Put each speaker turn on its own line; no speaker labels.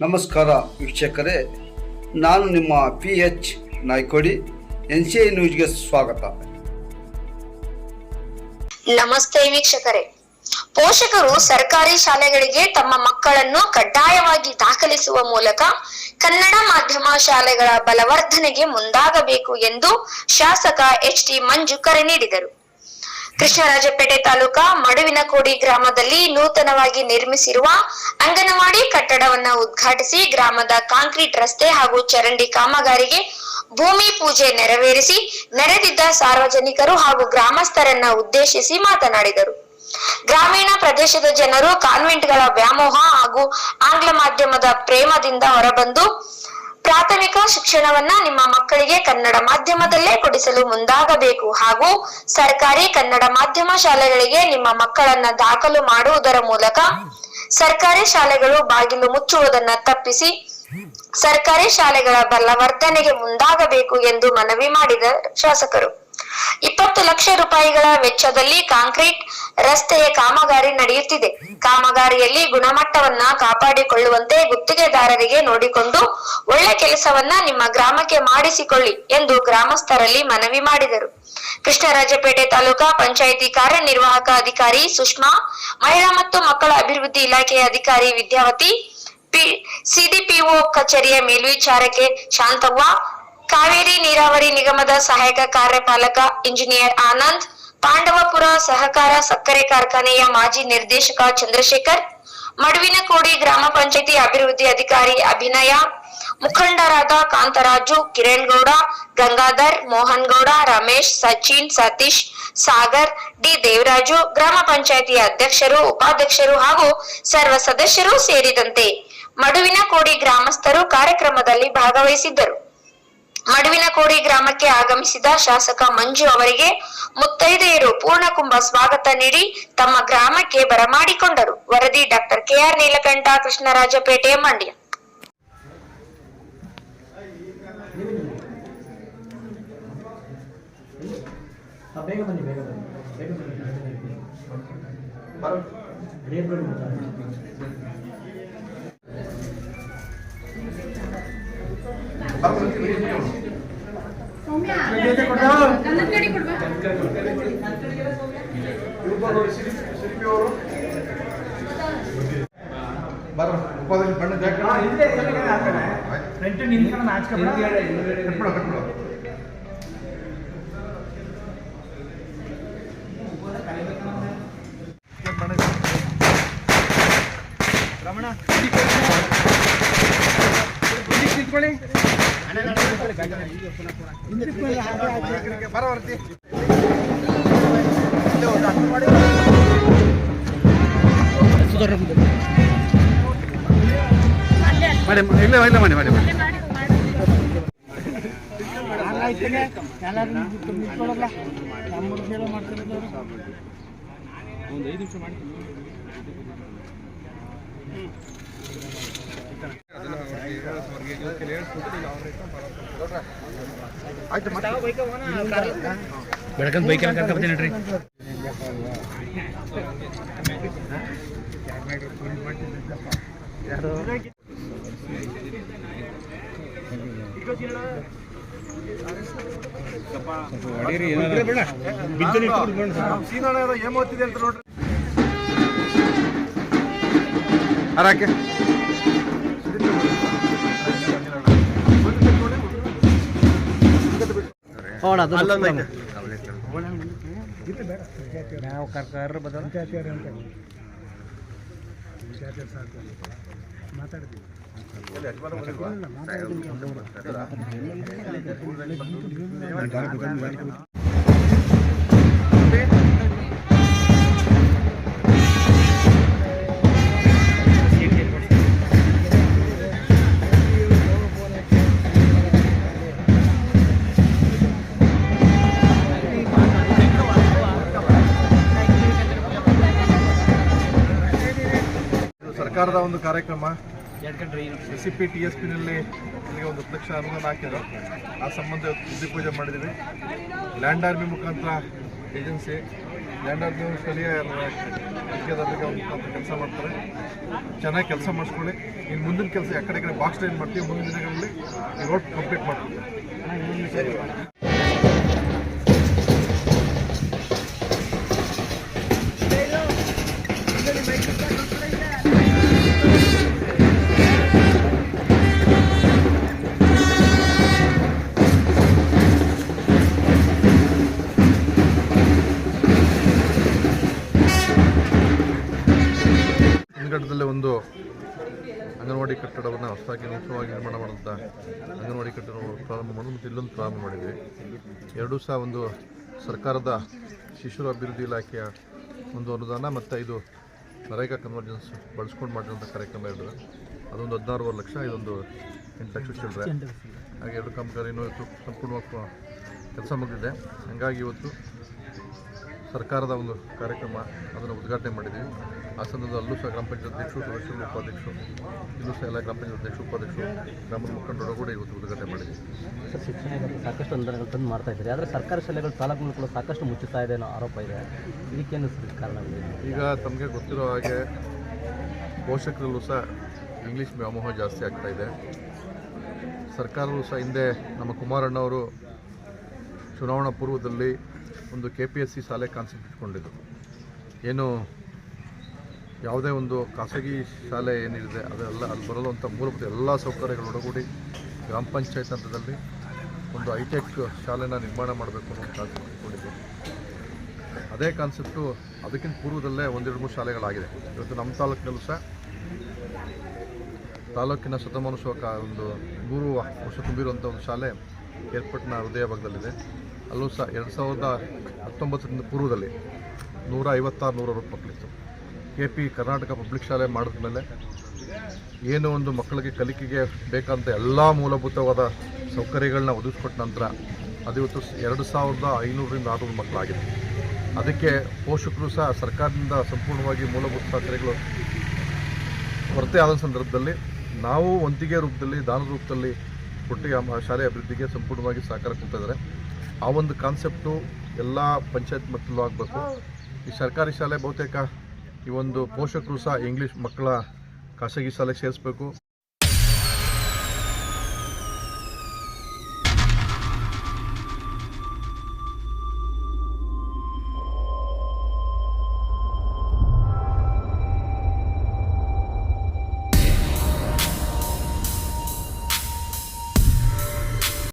ನಮಸ್ಕಾರ ವೀಕ್ಷಕರೇ, ನಾನು ನಿಮ್ಮ P H Naykodi N C I ನ್ಯೂಸ್ಗೆ ಸ್ವಾಗತ.
ನಮಸ್ತೆ ವೀಕ್ಷಕರೇ. ಪೋಷಕರು ಸರ್ಕಾರಿ ಶಾಲೆಗಳಿಗೆ ತಮ್ಮ ಮಕ್ಕಳನ್ನು ಕಡ್ಡಾಯವಾಗಿ ದಾಖಲಿಸುವ ಮೂಲಕ ಕನ್ನಡ ಮಾಧ್ಯಮ ಶಾಲೆಗಳ ಬಲವರ್ಧನೆಗೆ ಮುಂದಾಗಬೇಕು ಎಂದು ಶಾಸಕ ಎಚ್ ಟಿ ಮಂಜು ಕರೆ ನೀಡಿದರು. ಕೃಷ್ಣರಾಜಪೇಟೆ ತಾಲೂಕಾ ಮಡುವಿನಕೋಡಿ ಗ್ರಾಮದಲ್ಲಿ ನೂತನವಾಗಿ ನಿರ್ಮಿಸಿರುವ ಅಂಗನವಾಡಿ ಕಟ್ಟಡವನ್ನ ಉದ್ಘಾಟಿಸಿ ಗ್ರಾಮದ ಕಾಂಕ್ರೀಟ್ ರಸ್ತೆ ಹಾಗೂ ಚರಂಡಿ ಕಾಮಗಾರಿಗೆ ಭೂಮಿ ಪೂಜೆ ನೆರವೇರಿಸಿ ನೆರೆದಿದ್ದ ಸಾರ್ವಜನಿಕರು ಹಾಗೂ ಗ್ರಾಮಸ್ಥರನ್ನ ಉದ್ದೇಶಿಸಿ ಮಾತನಾಡಿದರು. ಗ್ರಾಮೀಣ ಪ್ರದೇಶದ ಜನರು ಕಾನ್ವೆಂಟ್ಗಳ ವ್ಯಾಮೋಹ ಹಾಗೂ ಆಂಗ್ಲ ಮಾಧ್ಯಮದ ಪ್ರೇಮದಿಂದ ಹೊರಬಂದು ಪ್ರಾಥಮಿಕ ಶಿಕ್ಷಣವನ್ನ ನಿಮ್ಮ ಮಕ್ಕಳಿಗೆ ಕನ್ನಡ ಮಾಧ್ಯಮದಲ್ಲೇ ಕೊಡಿಸಲು ಮುಂದಾಗಬೇಕು ಹಾಗೂ ಸರ್ಕಾರಿ ಕನ್ನಡ ಮಾಧ್ಯಮ ಶಾಲೆಗಳಿಗೆ ನಿಮ್ಮ ಮಕ್ಕಳನ್ನ ದಾಖಲು ಮಾಡುವುದರ ಮೂಲಕ ಸರ್ಕಾರಿ ಶಾಲೆಗಳು ಬಾಗಿಲು ಮುಚ್ಚುವುದನ್ನ ತಪ್ಪಿಸಿ ಸರ್ಕಾರಿ ಶಾಲೆಗಳ ಬಲವರ್ಧನೆಗೆ ಮುಂದಾಗಬೇಕು ಎಂದು ಮನವಿ ಮಾಡಿದ ಶಾಸಕರು. ಇಪ್ಪತ್ತು ಲಕ್ಷ ರೂಪಾಯಿಗಳ ವೆಚ್ಚದಲ್ಲಿ ಕಾಂಕ್ರೀಟ್ ರಸ್ತೆಯ ಕಾಮಗಾರಿ ನಡೆಯುತ್ತಿದೆ. ಕಾಮಗಾರಿಯಲ್ಲಿ ಗುಣಮಟ್ಟವನ್ನ ಕಾಪಾಡಿಕೊಳ್ಳುವಂತೆ ಗುತ್ತಿಗೆದಾರರಿಗೆ ನೋಡಿಕೊಂಡು ಒಳ್ಳೆ ಕೆಲಸವನ್ನ ನಿಮ್ಮ ಗ್ರಾಮಕ್ಕೆ ಮಾಡಿಸಿಕೊಳ್ಳಿ ಎಂದು ಗ್ರಾಮಸ್ಥರಲ್ಲಿ ಮನವಿ ಮಾಡಿದರು. ಕೃಷ್ಣರಾಜಪೇಟೆ ತಾಲೂಕಾ ಪಂಚಾಯಿತಿ ಕಾರ್ಯನಿರ್ವಾಹಕ ಅಧಿಕಾರಿ ಸುಷ್ಮಾ, ಮಹಿಳಾ ಮತ್ತು ಮಕ್ಕಳ ಅಭಿವೃದ್ಧಿ ಇಲಾಖೆಯ ಅಧಿಕಾರಿ ವಿದ್ಯಾವತಿ, ಪಿ, ಸಿಡಿಪಿಒ ಕಚೇರಿಯ ಮೇಲ್ವಿಚಾರಕೆ ಶಾಂತವ್ವ, ಕಾವೇರಿ ನೀರಾವರಿ ನಿಗಮದ ಸಹಾಯಕ ಕಾರ್ಯಪಾಲಕ ಇಂಜಿನಿಯರ್ ಆನಂದ್ ಪಾಂಡವಪುರ ಸಹಕಾರ ಸಕ್ಕರೆ ಕಾರ್ಖಾನೆಯ ಮಾಜಿ ನಿರ್ದೇಶಕ ಚಂದ್ರಶೇಖರ್, ಮಡುವಿನಕೋಡಿ ಗ್ರಾಮ ಪಂಚಾಯತಿ ಅಭಿವೃದ್ಧಿ ಅಧಿಕಾರಿ ಅಭಿನಯ, ಮುಖಂಡರಾದ ಕಾಂತರಾಜು ಕಿರಣ್ ಗೌಡ ಗಂಗಾಧರ್ ಮೋಹನ್ ಗೌಡ ರಮೇಶ್, ಸಚಿನ್, ಸತೀಶ್, ಸಾಗರ್, ಡಿ ದೇವರಾಜು, ಗ್ರಾಮ ಪಂಚಾಯತಿ ಅಧ್ಯಕ್ಷರು, ಉಪಾಧ್ಯಕ್ಷರು ಹಾಗೂ ಸರ್ವ ಸದಸ್ಯರು ಸೇರಿದಂತೆ ಮಡುವಿನಕೋಡಿ ಗ್ರಾಮಸ್ಥರು ಕಾರ್ಯಕ್ರಮದಲ್ಲಿ ಭಾಗವಹಿಸಿದ್ದರು. ಮಡುವಿನಕೋಡಿ ಗ್ರಾಮಕ್ಕೆ ಆಗಮಿಸಿದ ಶಾಸಕ ಮಂಜು ಅವರಿಗೆ ಮುತ್ತೈದೆಯರು ಪೂರ್ಣಕುಂಭ ಸ್ವಾಗತ ನೀಡಿ ತಮ್ಮ ಗ್ರಾಮಕ್ಕೆ ಬರಮಾಡಿಕೊಂಡರು. ವರದಿ ಡಾಕ್ಟರ್ ಕೆಆರ್ ನೀಲಕಂಠ, ಕೃಷ್ಣರಾಜಪೇಟೆ, ಮಂಡ್ಯ.
ಬನ್ನಿ ಬೇಗ ಬನ್ನಿ ಬೇಗ ಬನ್ನಿ ರೇಪ್
ಬರ ಉಪಾಧ್ಯಕ್ಷ ಬಣ್ಣ ಜಾಕೆಟ್
ಫ್ರಂಟ್ ನಿಂತ್ಕೊಂಡು ನಾಚ್ಕೊಬೇಡ
ಕಟ್ಬಿಡು ಕಟ್ಬಿಡು ಮಾಡಿ ಇಲ್ಲ ಇಲ್ಲ ಮಾಡಿ ಮಾಡಿ ಮಾಡಿ
ಎಲ್ಲರೂ ನಿಂತ್ಕೊಳ್ಳಲ್ಲ ನಮ್ಮ ಹೇಳೋ ಮಾಡ್ತಿರೋದು
ಆಯ್ತು ಮತ್ತೆ
ಬೆಳಕಂತ ಬೈಕ್ ಕರ್ಕೊಂಡ್ಬರ್ತೀನಿ ನೋಡ್ರಿ.
ಏನ್ ಓದ್ತಿದೆ ಅಂತ ನೋಡ್ರಿ. ಅರಾಕೆ
ನಾವು ಕರ್ಕರ್ ಬದಲ
ಇದು ಸರ್ಕಾರದ ಒಂದು ಕಾರ್ಯಕ್ರಮ. ಸಿ ಪಿ ಟಿ ಎಸ್ ಪಿನಲ್ಲಿ ಇಲ್ಲಿಗೆ ಒಂದು ಲಕ್ಷ ಅನುದಾನ ಹಾಕಿದ್ರು. ಆ ಸಂಬಂಧ ಬುದ್ಧಿ ಪೂಜೆ ಮಾಡಿದ್ದೀವಿ ಲ್ಯಾಂಡ್ ಆರ್ಮಿ ಮುಖಾಂತರ ಏಜೆನ್ಸಿ ಲ್ಯಾಂಡ್ ಆರ್ಮಿ ಸ್ಥಳೀಯ ಅವ್ರ ಮುಖಾಂತರ ಕೆಲಸ ಮಾಡ್ತಾರೆ. ಚೆನ್ನಾಗಿ ಕೆಲಸ ಮಾಡಿಸ್ಕೊಳ್ಳಿ. ಇನ್ನು ಮುಂದಿನ ಕೆಲಸ ಆ ಕಡೆ ಕಡೆ ಬಾಕ್ಸ್ ಲೈನ್ ಮಾಡ್ತೀವಿ. ಮುಂದಿನ ದಿನಗಳಲ್ಲಿ ರೋಡ್ ಕಂಪ್ಲೀಟ್ ಮಾಡ್ತೀವಿ. ಕಟ್ಟಡವನ್ನು ಹೊಸದಾಗಿ ನೂತನವಾಗಿ ನಿರ್ಮಾಣ ಮಾಡಿದಂಥ ಅಂಗನವಾಡಿ ಕಟ್ಟಡವನ್ನು ಪ್ರಾರಂಭ ಮಾಡೋದು ಮತ್ತು ಇಲ್ಲೊಂದು ಪ್ರಾರಂಭ ಮಾಡಿದ್ವಿ. ಎರಡೂ ಸಹ ಒಂದು ಸರ್ಕಾರದ ಶಿಶು ಅಭಿವೃದ್ಧಿ ಇಲಾಖೆಯ ಒಂದು ಅನುದಾನ ಮತ್ತು ಇದು ನರೇಗಾ ಕನ್ವರ್ಜೆನ್ಸ್ ಬಳಸ್ಕೊಂಡು ಮಾಡಿರೋಂಥ ಕಾರ್ಯಕ್ರಮ ಎರಡು ಅದೊಂದು ಹದಿನಾರೂವರೆ ಲಕ್ಷ, ಇದೊಂದು ಎಂಟು ಲಕ್ಷ ಚಿಲ್ಲರೆ. ಹಾಗೆ ಎರಡು ಕಾಮಗಾರಿನೂ ಇವತ್ತು ಸಂಪೂರ್ಣವಾಗಿ ಕೆಲಸ ಮುಗಿದಿದೆ. ಹಾಗಾಗಿ ಇವತ್ತು ಸರ್ಕಾರದ ಒಂದು ಕಾರ್ಯಕ್ರಮ ಅದನ್ನು ಉದ್ಘಾಟನೆ ಮಾಡಿದ್ದೀವಿ ಅಲ್ಲೂ ಸಹ ಗ್ರಾಮ ಪಂಚಾಯತ್ ಅಧ್ಯಕ್ಷರು ಸದಸ್ಯರು ಉಪಾಧ್ಯಕ್ಷರು ಇಲ್ಲೂ ಸಹ ಎಲ್ಲ ಗ್ರಾಮ ಪಂಚಾಯತ್ ಅಧ್ಯಕ್ಷರು ಉಪಾಧ್ಯಕ್ಷರು ಗ್ರಾಮದ ಮುಖಂಡರು ಕೂಡ ಇವತ್ತು ಉದ್ಘಾಟನೆ ಮಾಡಿದೆ
ಸರ್ ಶಿಕ್ಷಣ ಇಲಾಖೆ ಸಾಕಷ್ಟು ಅನುದಾನಗಳು ತಂದು ಮಾಡ್ತಾ ಇದ್ದಾರೆ. ಆದರೆ ಸರ್ಕಾರಿ ಶಾಲೆಗಳು ತಾಲೂಕುಗಳು ಕೂಡ ಸಾಕಷ್ಟು ಮುಚ್ಚುತ್ತಾ ಇದೆ ಅನ್ನೋ ಆರೋಪ ಇದೆ. ಇದಕ್ಕೇನು ಸರ್ ಕಾರಣಗಳಿದೆ
ಈಗ ತಮಗೆ ಗೊತ್ತಿರೋ ಹಾಗೆ ಪೋಷಕರಲ್ಲೂ ಸಹ ಇಂಗ್ಲೀಷ್ ವ್ಯಾಮೋಹ ಜಾಸ್ತಿ ಆಗ್ತಾ ಇದೆ. ಸರ್ಕಾರವೂ ಸಹ ಹಿಂದೆ ನಮ್ಮ ಕುಮಾರಣ್ಣವರು ಚುನಾವಣಾ ಪೂರ್ವದಲ್ಲಿ ಒಂದು ಕೆ ಪಿ ಎಸ್ ಸಿ ಶಾಲೆ ಕಾನ್ಸೆಪ್ಟ್ ಇಟ್ಕೊಂಡಿದ್ದರು ಏನು ಯಾವುದೇ ಒಂದು ಖಾಸಗಿ ಶಾಲೆ ಏನಿದೆ, ಅದೆಲ್ಲ ಅಲ್ಲಿ ಬರಲುವಂಥ ಮೂಲಭೂತ ಎಲ್ಲ ಸೌಕರ್ಯಗಳು ಒಡಗೂಡಿ ಗ್ರಾಮ ಪಂಚಾಯತ್ ಹಂತದಲ್ಲಿ ಒಂದು ಹೈಟೆಕ್ ಶಾಲೆನ ನಿರ್ಮಾಣ ಮಾಡಬೇಕು ಅನ್ನೋ ಕಾನ್ಸೆಪ್ಟ್ ಮಾಡಿಕೊಂಡಿದೆ ಅದೇ ಕಾನ್ಸೆಪ್ಟು ಅದಕ್ಕಿಂತ ಪೂರ್ವದಲ್ಲೇ ಒಂದೆರಡು ಮೂರು ಶಾಲೆಗಳಾಗಿದೆ. ಇವತ್ತು ನಮ್ಮ ತಾಲೂಕಿನಲ್ಲೂ ಸಹ ತಾಲೂಕಿನ ಶತಮಾನೋತ್ಸವ ಕಾ ಒಂದು ನೂರು ವರ್ಷ ತುಂಬಿರುವಂಥ ಒಂದು ಶಾಲೆ ಏರ್ಪೋರ್ಟ್ನ ಹೃದಯ ಭಾಗದಲ್ಲಿದೆ. ಅಲ್ಲೂ ಸಹ ಎರಡು ಸಾವಿರದ ಹತ್ತೊಂಬತ್ತರಿಂದ ಪೂರ್ವದಲ್ಲಿ ನೂರ ಐವತ್ತಾರು ನೂರ ಅರವತ್ತು ಮಕ್ಕಳಿತ್ತು. ಕೆ ಪಿ ಕರ್ನಾಟಕ ಪಬ್ಲಿಕ್ ಶಾಲೆ ಮಾಡಿದ್ಮೇಲೆ ಏನು ಒಂದು ಮಕ್ಕಳಿಗೆ ಕಲಿಕೆಗೆ ಬೇಕಂತ ಎಲ್ಲ ಮೂಲಭೂತವಾದ ಸೌಕರ್ಯಗಳನ್ನ ಒದಗಿಸ್ಕೊಟ್ಟ ನಂತರ ಅದಿವತ್ತು ಎರಡು ಸಾವಿರದ ಐನೂರರಿಂದ ಆರುನೂರು ಮಕ್ಕಳಾಗಿದೆ. ಅದಕ್ಕೆ ಪೋಷಕರು ಸಹ ಸರ್ಕಾರದಿಂದ ಸಂಪೂರ್ಣವಾಗಿ ಮೂಲಭೂತ ಸೌಕರ್ಯಗಳು ಕೊರತೆ ಆದ ಸಂದರ್ಭದಲ್ಲಿ ನಾವು ವಂತಿಗೆ ರೂಪದಲ್ಲಿ ದಾನದ ರೂಪದಲ್ಲಿ ಕೊಟ್ಟು ಆ ಶಾಲೆ ಅಭಿವೃದ್ಧಿಗೆ ಸಂಪೂರ್ಣವಾಗಿ ಸಹಕಾರ ಕೊಡ್ತಾಯಿದ್ದಾರೆ ಆ ಒಂದು ಕಾನ್ಸೆಪ್ಟು ಎಲ್ಲ ಪಂಚಾಯತ್ ಮಟ್ಟದಲ್ಲೂ ಆಗಬೇಕು. ಈ ಸರ್ಕಾರಿ ಶಾಲೆ ಬಹುತೇಕ ಈ ಒಂದು ಪೋಷಕರು ಸಹ ಇಂಗ್ಲೀಷ್ ಮಕ್ಕಳ ಖಾಸಗಿ ಶಾಲೆಗೆ ಸೇರಿಸಬೇಕು.